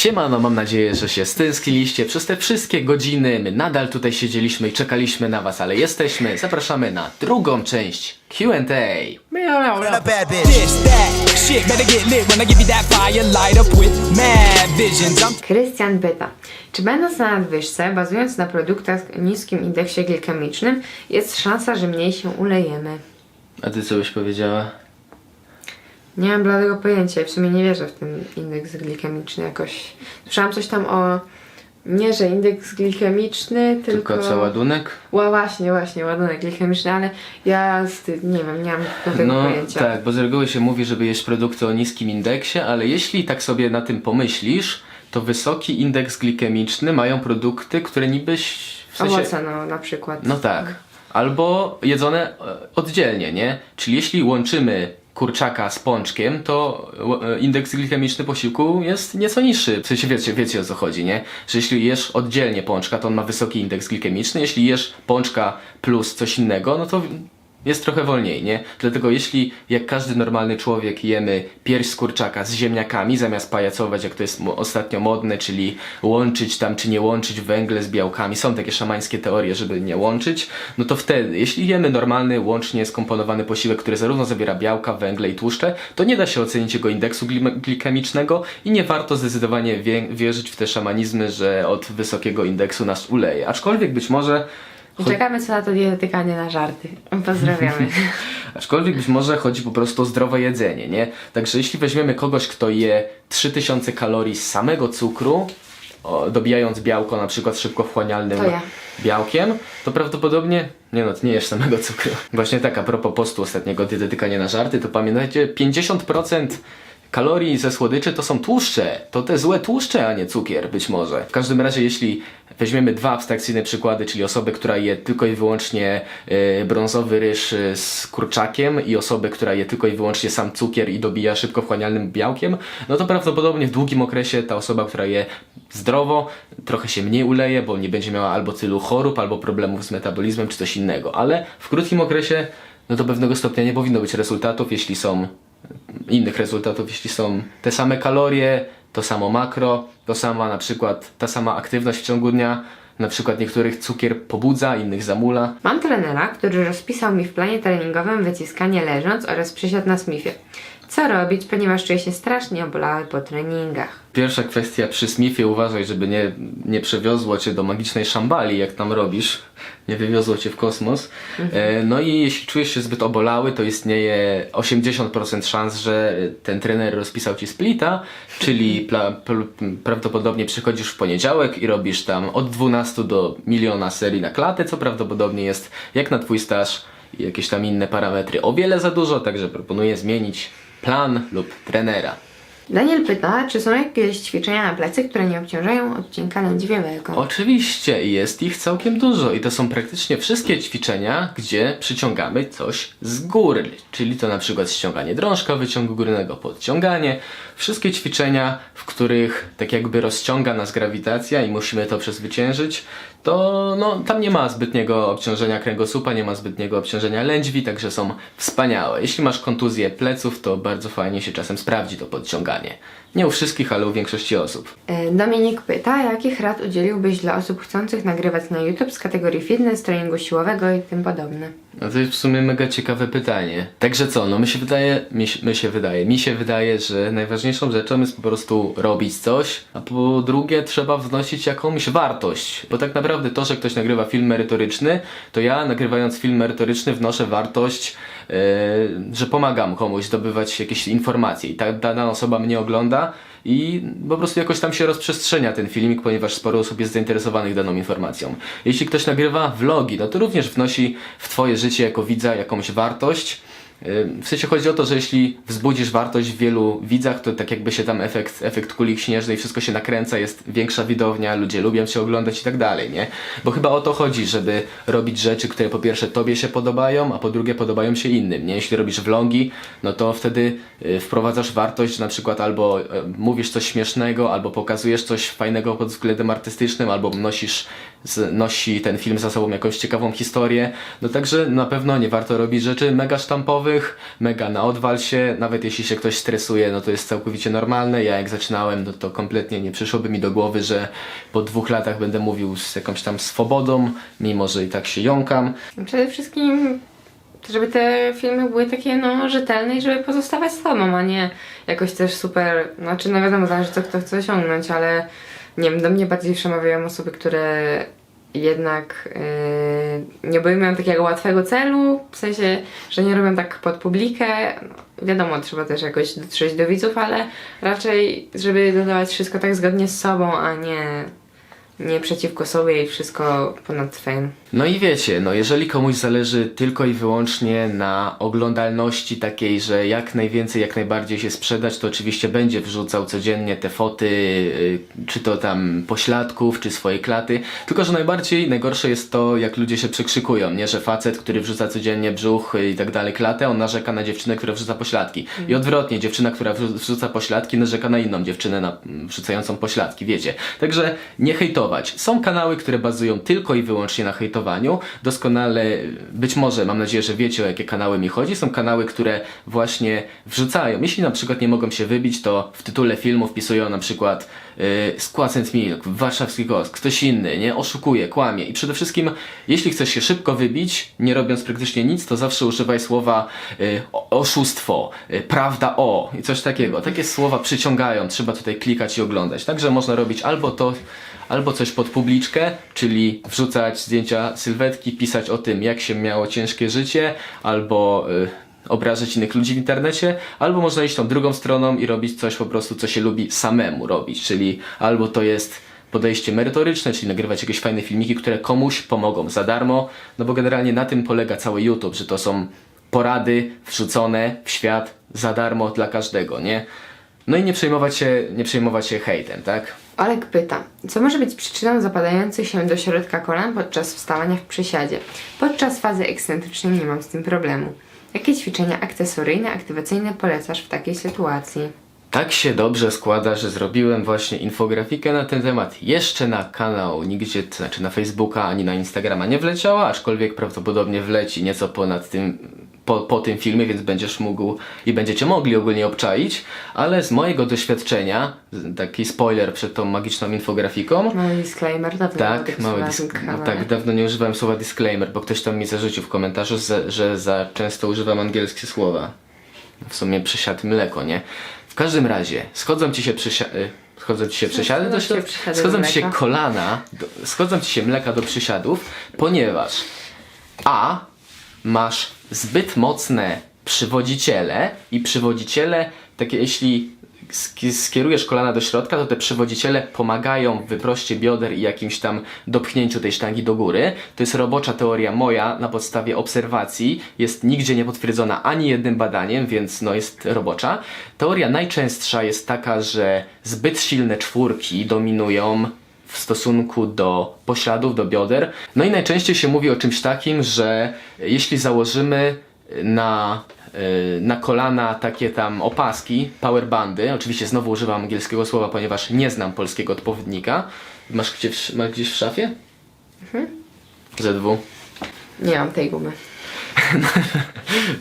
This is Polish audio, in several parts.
Siemano, mam nadzieję, że się stęskniliście przez te wszystkie godziny. My nadal tutaj siedzieliśmy i czekaliśmy na was, ale jesteśmy. Zapraszamy na drugą część Q&A. a bad bitch. This, that, shit, better get lit when I give you that fire, light up with mad visions. I'm Krystian pyta, czy będąc na nadwyżce, bazując na produktach o niskim indeksie glikemicznym, jest szansa, że mniej się ulejemy? A ty co byś powiedziała? Nie mam bladego pojęcia i w sumie nie wierzę w ten indeks glikemiczny jakoś. Słyszałam coś tam o... Nie, że indeks glikemiczny, tylko... Tylko co, ładunek? Ła, właśnie, właśnie, ładunek glikemiczny, ale ja z nie wiem, nie mam bladego No pojęcia. tak, bo z reguły się mówi, żeby jeść produkty o niskim indeksie, ale jeśli tak sobie na tym pomyślisz, to wysoki indeks glikemiczny mają produkty, które niby w sensie... Owoce, no, na przykład. No tak. Albo jedzone e, oddzielnie, nie? Czyli jeśli łączymy kurczaka z pączkiem, to e, indeks glikemiczny posiłku jest nieco niższy. W sensie wiecie, wiecie o co chodzi, nie? Że jeśli jesz oddzielnie pączka, to on ma wysoki indeks glikemiczny. Jeśli jesz pączka plus coś innego, no to jest trochę wolniej, nie? Dlatego jeśli jak każdy normalny człowiek jemy pierś z kurczaka z ziemniakami, zamiast pajacować, jak to jest ostatnio modne, czyli łączyć tam, czy nie łączyć węgle z białkami, są takie szamańskie teorie, żeby nie łączyć, no to wtedy, jeśli jemy normalny, łącznie skomponowany posiłek, który zarówno zawiera białka, węgle i tłuszcze, to nie da się ocenić jego indeksu glikemicznego i nie warto zdecydowanie wie- wierzyć w te szamanizmy, że od wysokiego indeksu nas uleje. Aczkolwiek być może czekamy co na to dietetyka, nie na żarty. Pozdrawiamy. Aczkolwiek być może chodzi po prostu o zdrowe jedzenie, nie? Także jeśli weźmiemy kogoś, kto je 3000 kalorii z samego cukru, o, dobijając białko na przykład szybko wchłanialnym To ja. białkiem, to prawdopodobnie, nie no, nie jesz samego cukru. Właśnie tak, a propos postu ostatniego dietetyka nie na żarty, to pamiętajcie, 50% kalorii ze słodyczy to są tłuszcze. To te złe tłuszcze, a nie cukier być może. W każdym razie, jeśli weźmiemy dwa abstrakcyjne przykłady, czyli osobę, która je tylko i wyłącznie e, brązowy ryż e, z kurczakiem i osobę, która je tylko i wyłącznie sam cukier i dobija szybko wchłanialnym białkiem, no to prawdopodobnie w długim okresie ta osoba, która je zdrowo, trochę się mniej uleje, bo nie będzie miała albo tylu chorób, albo problemów z metabolizmem, czy coś innego. Ale w krótkim okresie, no do pewnego stopnia nie powinno być rezultatów, jeśli są innych rezultatów, jeśli są te same kalorie, to samo makro, to sama na przykład ta sama aktywność w ciągu dnia, na przykład niektórych cukier pobudza, innych zamula. Mam trenera, który rozpisał mi w planie treningowym wyciskanie leżąc oraz przysiad na smithie. Co robić, ponieważ czuję się strasznie obolały po treningach. Pierwsza kwestia przy Smithie uważaj, żeby nie, nie przewiozło cię do magicznej szambali, jak tam robisz. Nie wywiozło cię w kosmos. E, no i jeśli czujesz się zbyt obolały, to istnieje 80% szans, że ten trener rozpisał ci splita, czyli prawdopodobnie przychodzisz w poniedziałek i robisz tam od 12 do miliona serii na klatę, co prawdopodobnie jest jak na twój staż i jakieś tam inne parametry o wiele za dużo, także proponuję zmienić plan lub trenera. Daniel pyta, czy są jakieś ćwiczenia na plecy, które nie obciążają odcinka lędźwiowego. Oczywiście, jest ich całkiem dużo i to są praktycznie wszystkie ćwiczenia, gdzie przyciągamy coś z góry, czyli to na przykład ściąganie drążka wyciągu górnego, podciąganie, wszystkie ćwiczenia, w których tak jakby rozciąga nas grawitacja i musimy to przezwyciężyć, to no, tam nie ma zbytniego obciążenia kręgosłupa, nie ma zbytniego obciążenia lędźwi, także są wspaniałe. Jeśli masz kontuzję pleców, to bardzo fajnie się czasem sprawdzi to podciąganie. Nie u wszystkich, ale u większości osób. E, Dominik pyta, jakich rad udzieliłbyś dla osób chcących nagrywać na YouTube z kategorii fitness, treningu siłowego i tym podobne? No to jest w sumie mega ciekawe pytanie. Także co, no mi się wydaje, mi, mi się wydaje, mi się wydaje, że najważniejszą rzeczą jest po prostu robić coś, a po drugie trzeba wnosić jakąś wartość. Bo tak naprawdę to, że ktoś nagrywa film merytoryczny, to ja nagrywając film merytoryczny wnoszę wartość, yy, że pomagam komuś zdobywać jakieś informacje i ta dana osoba mnie ogląda i po prostu jakoś tam się rozprzestrzenia ten filmik, ponieważ sporo osób jest zainteresowanych daną informacją. Jeśli ktoś nagrywa vlogi, no to również wnosi w twoje życie jako widza jakąś wartość. W sensie chodzi o to, że jeśli wzbudzisz wartość w wielu widzach, to tak jakby się tam efekt, efekt kulik śnieżnej, wszystko się nakręca, jest większa widownia, ludzie lubią cię oglądać i tak dalej, nie? Bo chyba o to chodzi, żeby robić rzeczy, które po pierwsze tobie się podobają, a po drugie podobają się innym, nie? Jeśli robisz vlogi, no to wtedy y, wprowadzasz wartość, na przykład albo y, mówisz coś śmiesznego, albo pokazujesz coś fajnego pod względem artystycznym, albo nosisz, nosi ten film za sobą jakąś ciekawą historię. No także na pewno nie warto robić rzeczy mega sztampowych, mega na odwal się, nawet jeśli się ktoś stresuje, no to jest całkowicie normalne. Ja jak zaczynałem, no to kompletnie nie przyszłoby mi do głowy, że po dwóch latach będę mówił z jakąś tam swobodą, mimo że i tak się jąkam. Przede wszystkim, żeby te filmy były takie no rzetelne i żeby pozostawać sobą, a nie jakoś też super, znaczy no wiadomo, zależy co kto chce osiągnąć, ale nie wiem, do mnie bardziej przemawiają osoby, które jednak yy, nie obejmują takiego łatwego celu, w sensie, że nie robią tak pod publikę. No, wiadomo, trzeba też jakoś dotrzeć do widzów, ale raczej, żeby dodawać wszystko tak zgodnie z sobą, a nie, nie przeciwko sobie i wszystko ponad fame. No i wiecie, no jeżeli komuś zależy tylko i wyłącznie na oglądalności takiej, że jak najwięcej, jak najbardziej się sprzedać, to oczywiście będzie wrzucał codziennie te foty, y, czy to tam pośladków, czy swojej klaty. Tylko, że najbardziej najgorsze jest to, jak ludzie się przekrzykują, nie? Że facet, który wrzuca codziennie brzuch y, i tak dalej klatę, on narzeka na dziewczynę, która wrzuca pośladki. I odwrotnie, dziewczyna, która wrzu- wrzuca pośladki, narzeka na inną dziewczynę na, wrzucającą pośladki, wiecie. Także nie hejtować. Są kanały, które bazują tylko i wyłącznie na hejtowaniu. Doskonale, być może, mam nadzieję, że wiecie o jakie kanały mi chodzi. Są kanały, które właśnie wrzucają. Jeśli na przykład nie mogą się wybić, to w tytule filmu wpisują na przykład y, Squacent Milk, Warszawski Gosk, ktoś inny, nie? Oszukuje, kłamie. I przede wszystkim, jeśli chcesz się szybko wybić, nie robiąc praktycznie nic, to zawsze używaj słowa y, o- oszustwo, y, prawda o i coś takiego. Takie słowa przyciągają, trzeba tutaj klikać i oglądać. Także można robić albo to, albo coś pod publiczkę, czyli wrzucać zdjęcia sylwetki, pisać o tym, jak się miało ciężkie życie, albo y, obrażać innych ludzi w internecie, albo można iść tą drugą stroną i robić coś po prostu, co się lubi samemu robić, czyli albo to jest podejście merytoryczne, czyli nagrywać jakieś fajne filmiki, które komuś pomogą za darmo, no bo generalnie na tym polega cały YouTube, że to są porady wrzucone w świat za darmo dla każdego, nie? No i nie przejmować się, nie przejmować się hejtem, tak? Olek pyta, co może być przyczyną zapadających się do środka kolan podczas wstawania w przysiadzie? Podczas fazy ekscentrycznej nie mam z tym problemu. Jakie ćwiczenia akcesoryjne, aktywacyjne polecasz w takiej sytuacji? Tak się dobrze składa, że zrobiłem właśnie infografikę na ten temat. Jeszcze na kanał nigdzie, to znaczy na Facebooka ani na Instagrama nie wleciała, aczkolwiek prawdopodobnie wleci nieco ponad tym, po, po tym filmie, więc będziesz mógł i będziecie mogli ogólnie obczaić, ale z mojego doświadczenia, taki spoiler przed tą magiczną infografiką, Mały disclaimer, dawno tak, mały disk- no tak, dawno nie używałem słowa disclaimer, bo ktoś tam mi zarzucił w komentarzu, że, za często używam angielskie słowa. W sumie przysiad mleko, nie? W każdym razie, schodzą ci się przysiady, schodzą ci się przysiady do środka, schodzą ci się kolana, do, schodzą ci się mleka do przysiadów, ponieważ a masz zbyt mocne przywodziciele i przywodziciele, takie jeśli sk- skierujesz kolana do środka, to te przywodziciele pomagają w wyproście bioder i jakimś tam dopchnięciu tej sztangi do góry. To jest robocza teoria moja na podstawie obserwacji, jest nigdzie nie potwierdzona ani jednym badaniem, więc no jest robocza. Teoria najczęstsza jest taka, że zbyt silne czwórki dominują w stosunku do pośladów, do bioder. No i najczęściej się mówi o czymś takim, że jeśli założymy na, y, na kolana takie tam opaski, powerbandy, oczywiście znowu używam angielskiego słowa, ponieważ nie znam polskiego odpowiednika. Masz, gdzie masz gdzieś w szafie? ZW. Nie mam tej gumy.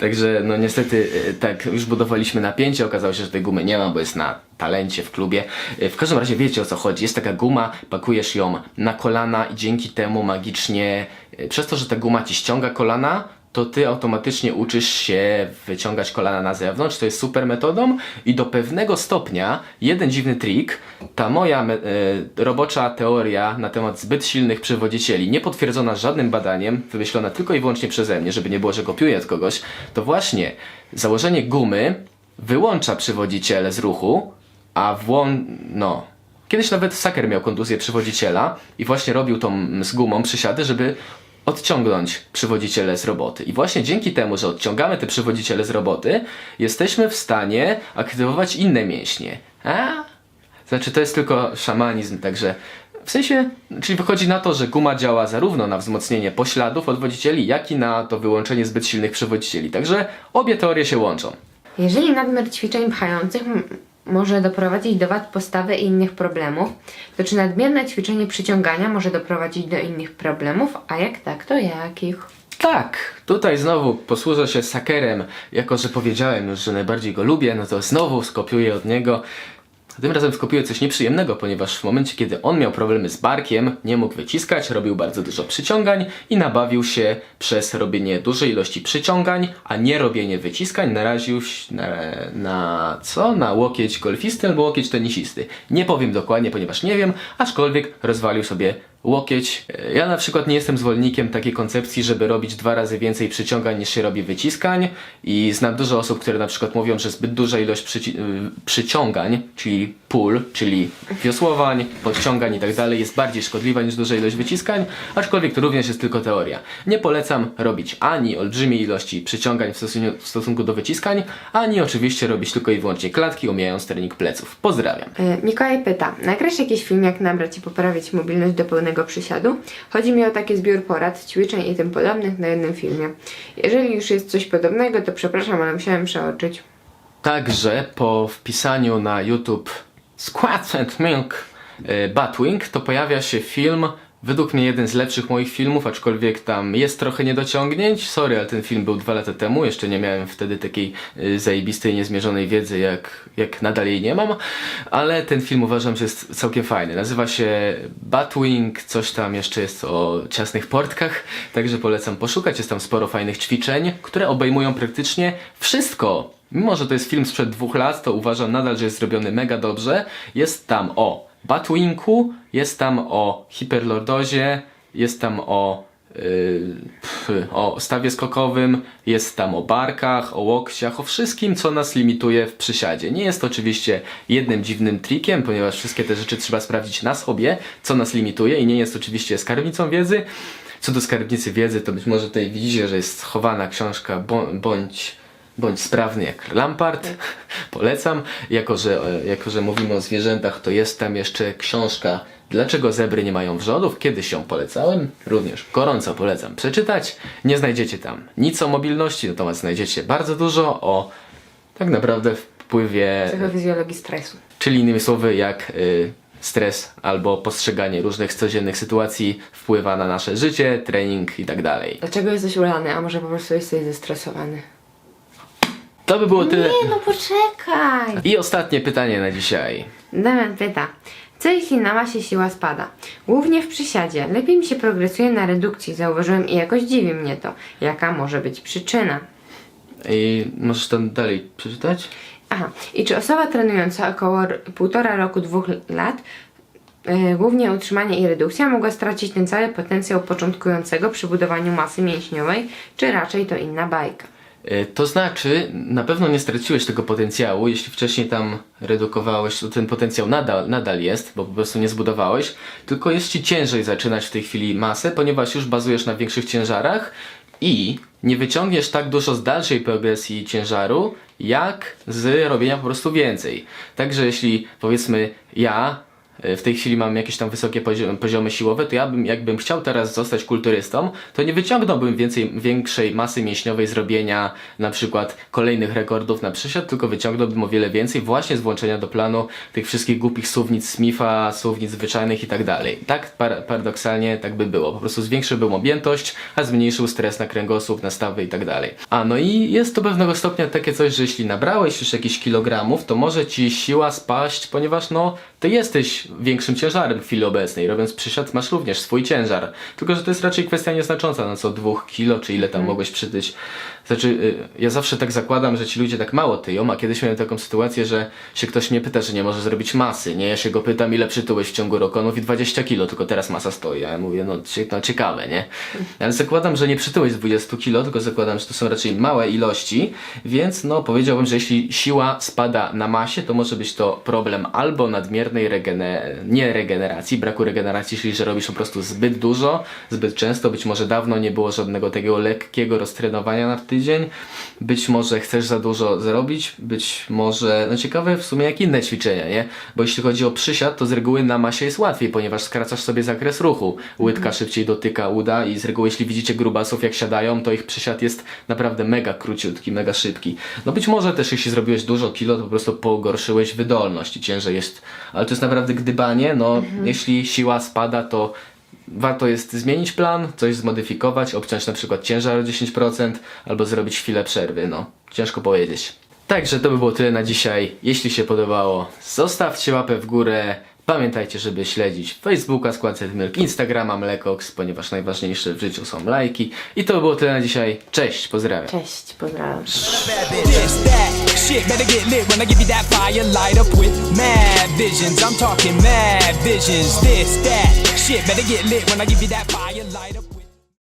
Także no niestety e, tak już budowaliśmy napięcie, okazało się, że tej gumy nie ma, bo jest na talencie w klubie. E, W każdym razie wiecie o co chodzi. Jest taka guma, pakujesz ją na kolana i dzięki temu magicznie, e, przez to, że ta guma ci ściąga kolana, to ty automatycznie uczysz się wyciągać kolana na zewnątrz. To jest super metodą i do pewnego stopnia jeden dziwny trik, ta moja e, robocza teoria na temat zbyt silnych przywodzicieli, nie potwierdzona żadnym badaniem, wymyślona tylko i wyłącznie przeze mnie, żeby nie było, że kopiuję od kogoś, to właśnie założenie gumy wyłącza przywodziciele z ruchu, a włą... no... Kiedyś nawet Saker miał kontuzję przywodziciela i właśnie robił tą z gumą przysiady, żeby odciągnąć przywodziciele z roboty. I właśnie dzięki temu, że odciągamy te przywodziciele z roboty, jesteśmy w stanie aktywować inne mięśnie. A? Znaczy, to jest tylko szamanizm, także w sensie, czyli wychodzi na to, że guma działa zarówno na wzmocnienie pośladów odwodzicieli, jak i na to wyłączenie zbyt silnych przywodzicieli. Także obie teorie się łączą. Jeżeli nadmiar ćwiczeń pchających może doprowadzić do wad postawy i innych problemów, to czy nadmierne ćwiczenie przyciągania może doprowadzić do innych problemów, a jak tak, to jakich? Tak, tutaj znowu posłużę się sakerem, jako że powiedziałem już, że najbardziej go lubię, no to znowu skopiuję od niego. Tym razem skopiuję coś nieprzyjemnego, ponieważ w momencie, kiedy on miał problemy z barkiem, nie mógł wyciskać, robił bardzo dużo przyciągań i nabawił się przez robienie dużej ilości przyciągań, a nie robienie wyciskań, naraził się na, na co? Na łokieć golfisty albo łokieć tenisisty. Nie powiem dokładnie, ponieważ nie wiem, aczkolwiek rozwalił sobie łokieć. Ja na przykład nie jestem zwolennikiem takiej koncepcji, żeby robić dwa razy więcej przyciągań niż się robi wyciskań i znam dużo osób, które na przykład mówią, że zbyt duża ilość przyci- y, przyciągań, czyli pull, czyli wiosłowań, podciągań i tak dalej jest bardziej szkodliwa niż duża ilość wyciskań, aczkolwiek to również jest tylko teoria. Nie polecam robić ani olbrzymiej ilości przyciągań w stosunku, w stosunku do wyciskań, ani oczywiście robić tylko i wyłącznie klatki, omijając trening pleców. Pozdrawiam. E, Mikołaj pyta, nagrasz jakiś film jak nabrać i poprawić mobilność do pełnego przysiadu? Chodzi mi o taki zbiór porad, ćwiczeń i tym podobnych na jednym filmie. Jeżeli już jest coś podobnego, to przepraszam, ale musiałem przeoczyć. Także po wpisaniu na YouTube Squats and Milk e, Batwing to pojawia się film, według mnie jeden z lepszych moich filmów, aczkolwiek tam jest trochę niedociągnięć. Sorry, ale ten film był dwa lata temu, jeszcze nie miałem wtedy takiej e, zajebistej, niezmierzonej wiedzy, jak, jak nadal jej nie mam, ale ten film uważam, że jest całkiem fajny. Nazywa się Batwing, coś tam jeszcze jest o ciasnych portkach, także polecam poszukać. Jest tam sporo fajnych ćwiczeń, które obejmują praktycznie wszystko. Mimo, że to jest film sprzed dwóch lat, to uważam nadal, że jest zrobiony mega dobrze. Jest tam o Batwinku, jest tam o hiperlordozie, jest tam o, yy, o stawie skokowym, jest tam o barkach, o łokciach, o wszystkim, co nas limituje w przysiadzie. Nie jest to oczywiście jednym dziwnym trikiem, ponieważ wszystkie te rzeczy trzeba sprawdzić na sobie, co nas limituje i nie jest oczywiście skarbnicą wiedzy. Co do skarbnicy wiedzy, to być może tutaj widzicie, że jest schowana książka bądź bądź sprawny jak Lampard. Polecam. Jako że, e, jako, że mówimy o zwierzętach, to jest tam jeszcze książka Dlaczego zebry nie mają wrzodów? Kiedyś ją polecałem. Również gorąco polecam przeczytać. Nie znajdziecie tam nic o mobilności, natomiast znajdziecie bardzo dużo o tak naprawdę wpływie Psychofizjologii stresu. Czyli innymi słowy, jak y, stres albo postrzeganie różnych codziennych sytuacji wpływa na nasze życie, trening i tak dalej. Dlaczego jesteś ulany, a może po prostu jesteś zestresowany? To by było tyle. Nie, no poczekaj! I ostatnie pytanie na dzisiaj. Damian pyta, co jeśli na masie siła spada? Głównie w przysiadzie. Lepiej mi się progresuje na redukcji, zauważyłem i jakoś dziwi mnie to. Jaka może być przyczyna? I możesz tam dalej przeczytać? Aha, i czy osoba trenująca około półtora roku, dwóch lat, yy, głównie utrzymanie i redukcja, mogła stracić ten cały potencjał początkującego przy budowaniu masy mięśniowej, czy raczej to inna bajka? Y, To znaczy, na pewno nie straciłeś tego potencjału, jeśli wcześniej tam redukowałeś, to ten potencjał nadal, nadal jest, bo po prostu nie zbudowałeś, tylko jest ci ciężej zaczynać w tej chwili masę, ponieważ już bazujesz na większych ciężarach i nie wyciągniesz tak dużo z dalszej progresji ciężaru, jak z robienia po prostu więcej. Także jeśli powiedzmy ja e, w tej chwili mam jakieś tam wysokie poziomy, poziomy siłowe, to ja bym, jakbym chciał teraz zostać kulturystą, to nie wyciągnąłbym więcej, większej masy mięśniowej z robienia na przykład kolejnych rekordów na przysiad, tylko wyciągnąłbym o wiele więcej właśnie z włączenia do planu tych wszystkich głupich słownic Smitha, słownic zwyczajnych i tak dalej. Tak par paradoksalnie tak by było. Po prostu zwiększyłbym objętość, a zmniejszył stres na kręgosłup, na stawy i tak dalej. A no i jest to pewnego stopnia takie coś, że jeśli nabrałeś już jakichś kilogramów, to może ci siła spaść, ponieważ no, ty jesteś większym ciężarem w chwili obecnej. Robiąc przysiad masz również swój ciężar. Tylko, że to jest raczej kwestia nieznacząca, no co dwóch kilo, czy ile tam mogłeś przytyć. Znaczy, y, ja zawsze tak zakładam, że ci ludzie tak mało tyją, a kiedyś miałem taką sytuację, że się ktoś mnie pyta, że nie może zrobić masy, nie? Ja się go pytam, ile przytyłeś w ciągu roku, on mówi 20 kilo, tylko teraz masa stoi. A ja mówię, no, no ciekawe, nie? Ale zakładam, że nie przytyłeś 20 kilo, tylko zakładam, że to są raczej małe ilości, więc no powiedziałbym, że jeśli siła spada na masie, to może być to problem albo nadmiernej regene... nie regeneracji, braku regeneracji, czyli że robisz po prostu zbyt dużo, zbyt często, być może dawno nie było żadnego takiego lekkiego roztrenowania na tydzień, być może chcesz za dużo zrobić, być może, no ciekawe w sumie jak inne ćwiczenia, nie? Bo jeśli chodzi o przysiad, to z reguły na masie jest łatwiej, ponieważ skracasz sobie zakres ruchu. Łydka szybciej dotyka uda i z reguły jeśli widzicie grubasów jak siadają, to ich przysiad jest naprawdę mega króciutki, mega szybki. No być może też jeśli zrobiłeś dużo kilo, to po prostu pogorszyłeś wydolność i ciężej jest, ale to jest naprawdę gdybanie, no jeśli siła spada, to warto jest zmienić plan, coś zmodyfikować, obciąć na przykład ciężar o 10% albo zrobić chwilę przerwy, no ciężko powiedzieć. Także to by było tyle na dzisiaj. Jeśli się podobało, zostawcie łapę w górę. Pamiętajcie, żeby śledzić Facebooka Skład Milk, Instagrama Mlekox, ponieważ najważniejsze w życiu są lajki. I to by było tyle na dzisiaj. Cześć, pozdrawiam. Cześć, pozdrawiam. This, that, shit better get lit when I give you that fire. Light up with mad visions. I'm talking mad visions. This, that, shit better get lit when I give you that fire. Light up.